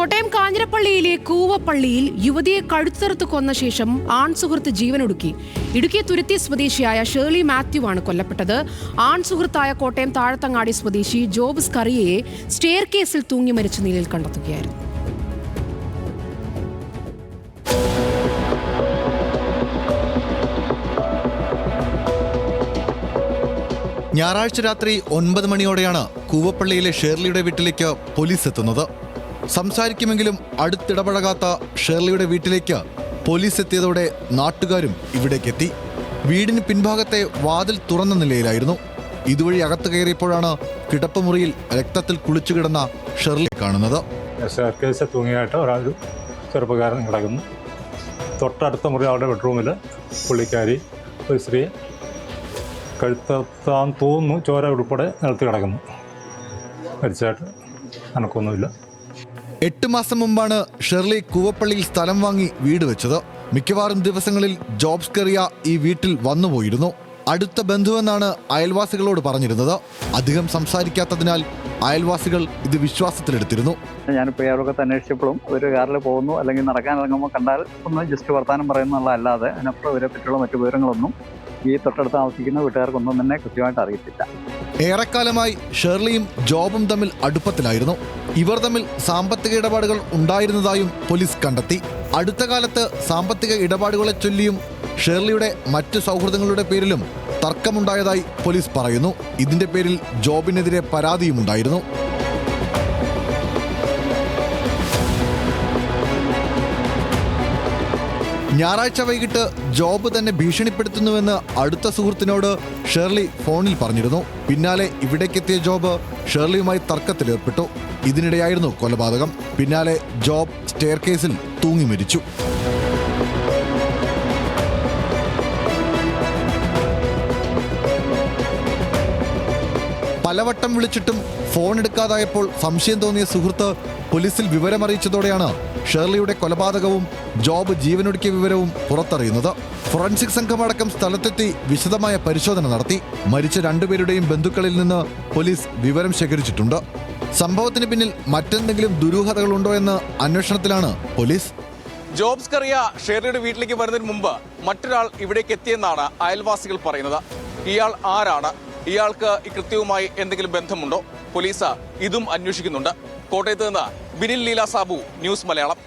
കോട്ടയം കാഞ്ഞിരപ്പള്ളിയിലെ കൂവപ്പള്ളിയിൽ യുവതിയെ കഴുത്തറുത്ത് കൊന്ന ശേഷം ആൺ സുഹൃത്ത് ജീവനൊടുക്കി. ഇടുക്കി തുരുത്തി സ്വദേശിയായ ഷേർലി മാത്യു ആണ് കൊല്ലപ്പെട്ടത്. ആൺ സുഹൃത്തായ കോട്ടയം താഴത്തങ്ങാടി സ്വദേശി ജോബ്സ് കറിയയെ സ്റ്റെയർ കേസിൽ തൂങ്ങി മരിച്ച നിലയിൽ കണ്ടെത്തുകയായിരുന്നു. ഞായറാഴ്ച രാത്രി ഒൻപത് മണിയോടെയാണ് കൂവപ്പള്ളിയിലെ ഷേർലിയുടെ വീട്ടിലേക്ക് പോലീസ് എത്തുന്നത്. സംസാരിക്കുമെങ്കിലും അടുത്തിടപഴകാത്ത ഷേർലിയുടെ വീട്ടിലേക്ക് പോലീസ് എത്തിയതോടെ നാട്ടുകാരും ഇവിടേക്കെത്തി. വീടിന് പിൻഭാഗത്തെ വാതിൽ തുറന്ന നിലയിലായിരുന്നു. ഇതുവഴി അകത്ത് കയറിയപ്പോഴാണ് കിടപ്പുമുറിയിൽ രക്തത്തിൽ കുളിച്ചു കിടന്ന ഷെർലി കാണുന്നത് ഒരാൾ ചെറുപ്പക്കാരൻ കിടക്കുന്നു. തൊട്ടടുത്ത മുറി അവരുടെ ബെഡ്റൂമിൽ പുള്ളിക്കാരി ഒരു സ്ത്രീ കഴുത്താൻ തോന്നുന്നു ചോര ഉൾപ്പെടെ നിലത്ത് കിടക്കുന്നു. മരിച്ചായിട്ട് അനക്കൊന്നുമില്ല. എട്ട് മാസം മുമ്പാണ് ഷെർലി കൂവപ്പള്ളിയിൽ സ്ഥലം വാങ്ങി വീട് വെച്ചത്. മിക്കവാറും ദിവസങ്ങളിൽ ജോബ്സ് കെറിയ ഈ വീട്ടിൽ വന്നുപോയിരുന്നു അടുത്ത ബന്ധുവെന്നാണ് അയൽവാസികളോട് പറഞ്ഞിരുന്നത്. അധികം സംസാരിക്കാത്തതിനാൽ അയൽവാസികൾ ഇത് വിശ്വാസത്തിലെടുത്തിരുന്നു. ഞാനിപ്പോൾ ഇയാളൊക്കെ അന്വേഷിച്ചപ്പോഴും ഒരു കാറിൽ പോകുന്നു അല്ലെങ്കിൽ നടക്കാൻ ഇറങ്ങുമ്പോൾ കണ്ടാൽ ഒന്ന് ജസ്റ്റ് വർത്താനം പറയുന്നുള്ള അല്ലാതെ അതിനപ്പുറം ഇവരെ പറ്റിയുള്ള മറ്റു വിവരങ്ങളൊന്നും ഈ തൊട്ടടുത്ത് താമസിക്കുന്ന വീട്ടുകാർക്കൊന്നും തന്നെ കൃത്യമായിട്ട് അറിയത്തില്ല. ഏറെക്കാലമായി ഷേർലിയും ജോബും തമ്മിൽ അടുപ്പത്തിലായിരുന്നു. ഇവർ തമ്മിൽ സാമ്പത്തിക ഇടപാടുകൾ ഉണ്ടായിരുന്നതായും പോലീസ് കണ്ടെത്തി. അടുത്ത കാലത്ത് സാമ്പത്തിക ഇടപാടുകളെ ചൊല്ലിയും ഷേർലിയുടെ മറ്റ് സൗഹൃദങ്ങളുടെ പേരിലും തർക്കമുണ്ടായതായി പോലീസ് പറയുന്നു. ഇതിന്റെ പേരിൽ ജോബിനെതിരെ പരാതിയുമുണ്ടായിരുന്നു. ഞായറാഴ്ച വൈകിട്ട് ജോബ് തന്നെ ഭീഷണിപ്പെടുത്തുന്നുവെന്ന് അടുത്ത സുഹൃത്തിനോട് ഷേർലി ഫോണിൽ പറഞ്ഞിരുന്നു. പിന്നാലെ ഇവിടേക്കെത്തിയ ജോബ് ഷേർലിയുമായി തർക്കത്തിലേർപ്പെട്ടു. ഇതിനിടെയായിരുന്നു കൊലപാതകം. പിന്നാലെ ജോബ് സ്റ്റെയർ കേസിൽ തൂങ്ങി മരിച്ചു പലവട്ടം വിളിച്ചിട്ടും ഫോൺ എടുക്കാതായപ്പോൾ സംശയം തോന്നിയ സുഹൃത്ത് പോലീസിൽ വിവരമറിയിച്ചതോടെയാണ് ഷേർലിയുടെ കൊലപാതകവും ജോബ് ജീവനൊടുക്കിയ വിവരവും പുറത്തറിയുന്നത്. ഫോറൻസിക് സംഘമടക്കം സ്ഥലത്തെത്തി വിശദമായ പരിശോധന നടത്തി. മരിച്ച രണ്ടുപേരുടെയും ബന്ധുക്കളിൽ നിന്ന് പോലീസ് വിവരം ശേഖരിച്ചിട്ടുണ്ട്. സംഭവത്തിന് പിന്നിൽ മറ്റെന്തെങ്കിലും ദുരൂഹതകളുണ്ടോ എന്ന് അന്വേഷണത്തിലാണ് പോലീസ്. ജോബ്സ് കറിയ ഷേർലിയുടെ വീട്ടിലേക്ക് വരുന്നതിന് മുമ്പ് മറ്റൊരാൾ ഇവിടേക്ക് എത്തിയെന്നാണ് അയൽവാസികൾ പറയുന്നത്. ഇയാൾ ആരാണ്? ഇയാൾക്ക് ഈ കൃത്യവുമായി എന്തെങ്കിലും ബന്ധമുണ്ടോ? പോലീസ് ഇതും അന്വേഷിക്കുന്നുണ്ട്. കോട്ടയത്ത് നിന്ന് ബിനിൽ ലീല സാബു ന്യൂസ് മലയാളം.